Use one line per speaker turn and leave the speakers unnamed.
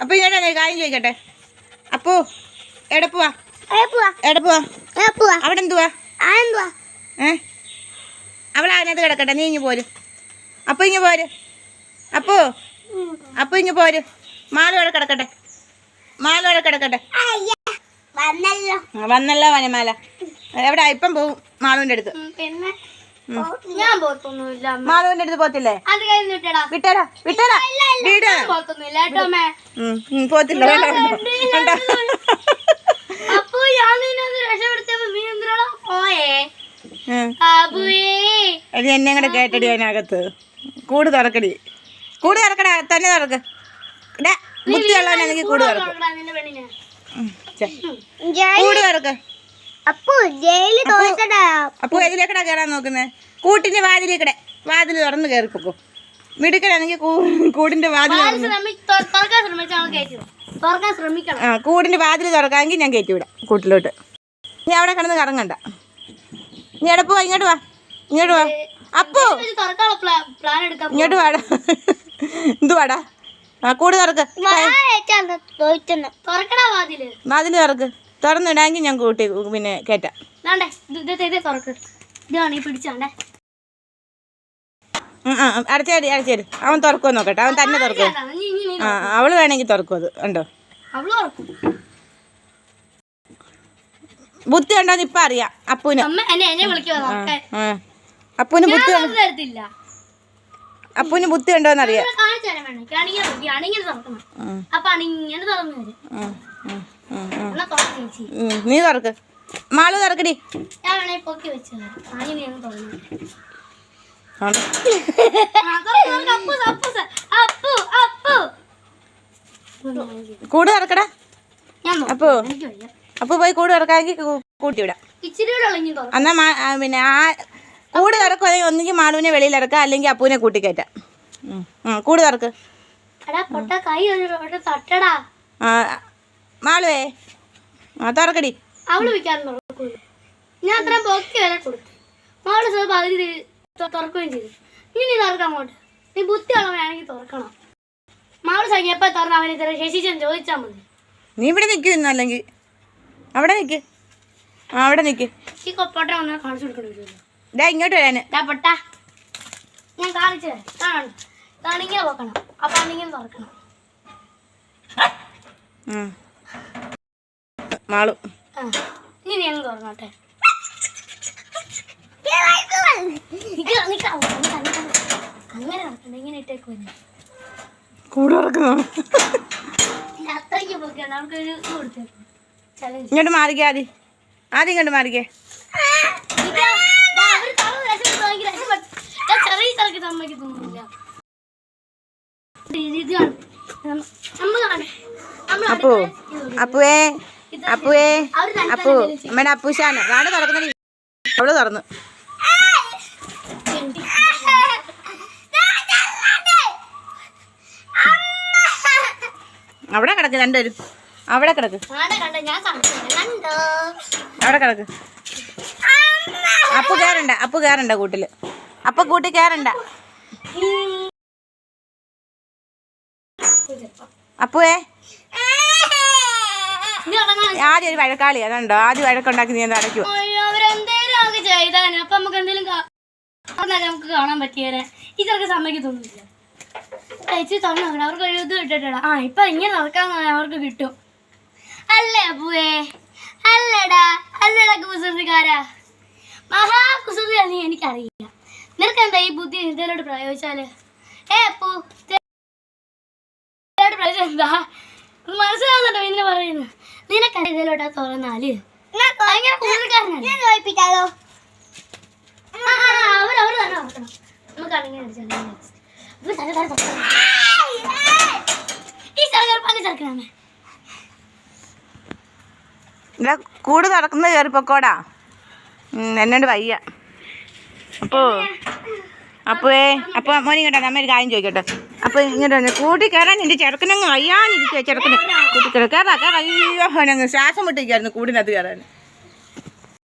അപ്പൊ ഞാൻ ഒരു കാര്യം ചോദിക്കട്ടെ? അപ്പോ
എടപ്പുവാ എടപ്പുവാ
അവിടെ എന്തുവാ? ഏ? അവൾ അതിനകത്ത് കിടക്കട്ടെ നീ ഇങ്ങ് പോര്. അപ്പൊ ഇങ്ങ് പോര്. അപ്പോ അപ്പൊ ഇങ്ങ് പോര്. മാളു അവിടെ കിടക്കട്ടെ. മാളു അവിടെ കിടക്കട്ടെ.
വന്നല്ലോ.
വന്നല്ലോ വനമാല. എവിടെ? ഇപ്പം പോവും മാളുവിന്റെ അടുത്ത്.
പിന്നെ? ഞാൻ പോത്തൊന്നുമില്ല
മാളുവിന്റെ അടുത്ത് പോത്തില്ലേ
വിട്ടടാ.
വിട്ടേടാ വീട്. പോത്തില്ല
അപ്പൊ ഞാൻ പോയേ?
അത് എന്നെ കൂടെ കേട്ടടി അതിനകത്ത്. കൂട് തുറക്കടി. കൂട് തുറക്കടാ തന്നെ തുറക്ക്. ഡാ, കൂട് തുറക്കും. കൂട് തുറക്ക്.
അപ്പു
എതിലേക്കടാ കയറാൻ നോക്കുന്നേ? കൂട്ടിന്റെ വാതിലേക്കടെ. വാതിൽ തുറന്ന് കയറിപ്പോക്കോ മിടുക്കടാണെങ്കിൽ കൂടിന്റെ വാതിൽ ആ കൂടിന്റെ വാതിൽ തുറക്കാമെങ്കിൽ ഞാൻ കയറ്റി വിടാം കൂട്ടിലോട്ട്. നീ അവിടെ കിടന്ന് കറങ്ങണ്ട. നീ എവിടെ പോവാ? ഇങ്ങോട്ട് വാ. ഇങ്ങോട്ട് വാ. അപ്പോ. ഇങ്ങോട്ട് വാടാ. എന്തുവാടാ? ആ കൂട് തുറക്ക്. വാതിൽ തുറക്ക്. തുറന്നിടാമെങ്കിൽ ഞാൻ കൂട്ടി പിന്നെ കയറ്റാം അടച്ചേടി അടച്ചേടി അവൻ തുറക്കുമോ നോക്കട്ടെ. അവൻ തന്നെ തുറക്കും ആ അവൾ വേണമെങ്കിൽ തുറക്കും അത്. ഉണ്ടോ
അവൾ ഉണ്ടോ
ബുദ്ധി ഉണ്ടോന്ന് ഇപ്പം അറിയാം. അപ്പൂന്.
എന്നെ എന്നെ
അപ്പൂന് ബുദ്ധി അപ്പൂന് ബുദ്ധി ഉണ്ടോന്ന് അറിയാം.
അണിങ്ങനെ തുറക്കണം അപ്പൊ തുറന്നു വരും
നീ തുറക്ക്. മാളു തുറക്കടി. കൂട് തുറക്കടാ. അപ്പോ. അപ്പു പോയി കൂട് തുറക്കാമെങ്കിൽ കൂട്ടി വിടാം. എന്നാ പിന്നെ ആ കൂട് തുറക്കുവാണെങ്കിൽ ഒന്നുകിൽ മാളുവിനെ വെളിയിൽ ഇറക്കാം അല്ലെങ്കിൽ അപ്പൂനെ കൂട്ടിക്കയറ്റാം. ഉം, ഉം, കൂട് തുറക്ക്. ആ മാളുവേ. ആ തുറക്കടി.
അവൾ വിൽക്കാനും തുറക്കൂല ഞാൻ അത്രയും ബോക്കി വരെ കൊടുത്തു. മോൾ സാർ പകുതി തുറക്കുകയും ചെയ്തു. ഇനി തുറക്കാം അങ്ങോട്ട്. നീ ബുദ്ധി വേണമെങ്കിൽ തുറക്കണം. മാൾ സംഖ്യ എപ്പോൾ തുറന്ന അവനെ തരാം ശശിച്ചൻ ചോദിച്ചാൽ മതി.
നീ ഇവിടെ നിൽക്കുന്നു അല്ലെങ്കിൽ. അവിടെ നിൽക്ക് ആ അവിടെ നിൽക്ക്
ഈ കൊപ്പോട്ടെ വന്നാൽ കാണിച്ചു കൊടുക്കണം
ഡാ ഇങ്ങോട്ട് വരാന്.
ഡാ പൊട്ട. ഞാൻ കാണിച്ചു തരാം. തണിങ്ങനെ നോക്കണം അപ്പൊ അണിങ്ങനെ തുറക്കണം.
ഉം. മാളു. കൂട് ഇങ്ങോട്ട് മാറിക്കേ ആദ്യം ആദ്യം ഇങ്ങോട്ട് മാറിക്കേ. അപ്പോ. അപ്പുവേ. അപ്പുവേ അപ്പു അമ്മയുടെ അപ്പൂശാണ് അതാണ് തുറക്കുന്ന അവൾ തുറന്നു. അവിടെ കിടക്ക് രണ്ടുപേരും. അവിടെ കിടക്ക്? അവിടെ കിടക്ക്. അപ്പു കയറണ്ട അപ്പു കയറണ്ട കൂട്ടിൽ. അപ്പൊ കൂട്ടി കയറണ്ട അപ്പുവേ. ആദ്യം ഒരു വഴക്കാളി അതുണ്ടോ? ആദ്യം വഴക്കുണ്ടാക്കി നീ എന്താ അടയ്ക്കുവോ?
അയ്യോ, അവരെന്തേലും ചെയ്താനെ അപ്പൊ നമുക്ക് എന്തെങ്കിലും നമുക്ക് കാണാൻ പറ്റിയേനെ. ഇതൊക്കെ സമ്മതിക്കത്തൊന്നുമില്ല. ചേച്ചി തുറന്നു നോക്കണം അവർക്ക് ഒരു ഇത് കിട്ടിട്ടാ ആ ഇപ്പൊ ഇങ്ങനെ നടക്കാൻ അവർക്ക് കിട്ടും. അല്ലേ അപ്പുവേ? അല്ലടാ അല്ലടാ മഹാ കുസൃതി നീ എനിക്കറിയില്ല. നിനക്ക് എന്താ ഈ ബുദ്ധി ഇതിലോട്ട് പ്രയോഗിച്ചാൽ? ഏ അപ്പു എന്താ? മനസ്സിലാവുന്നുണ്ടോ പിന്നെ പറയുന്നത്? നിനക്ക് ഇതിലോട്ടാ തുറന്നാൽ അവർ തന്നെ നോക്കണം. നമുക്ക് അങ്ങനെ
കൂട് നടക്കുന്ന കയറിപ്പൊക്കോടാ. എന്നോട് വയ്യ. അപ്പോ അപ്പേ അപ്പൊ മോനെ കേട്ടോ നമ്മ ഒരു കാര്യം ചോദിക്കട്ടെ. അപ്പൊ ഇങ്ങോട്ട് കൂട്ടി കയറാൻ എന്റെ ചെറുക്കനങ്ങ് വയ്യാനിരിക്കുക ചെറുക്കന്. കൂട്ടി കയറാം കയറാ അയ്യോ ശ്വാസം വിട്ടിരിക്കായിരുന്നു കൂടിനകത്ത് കയറാൻ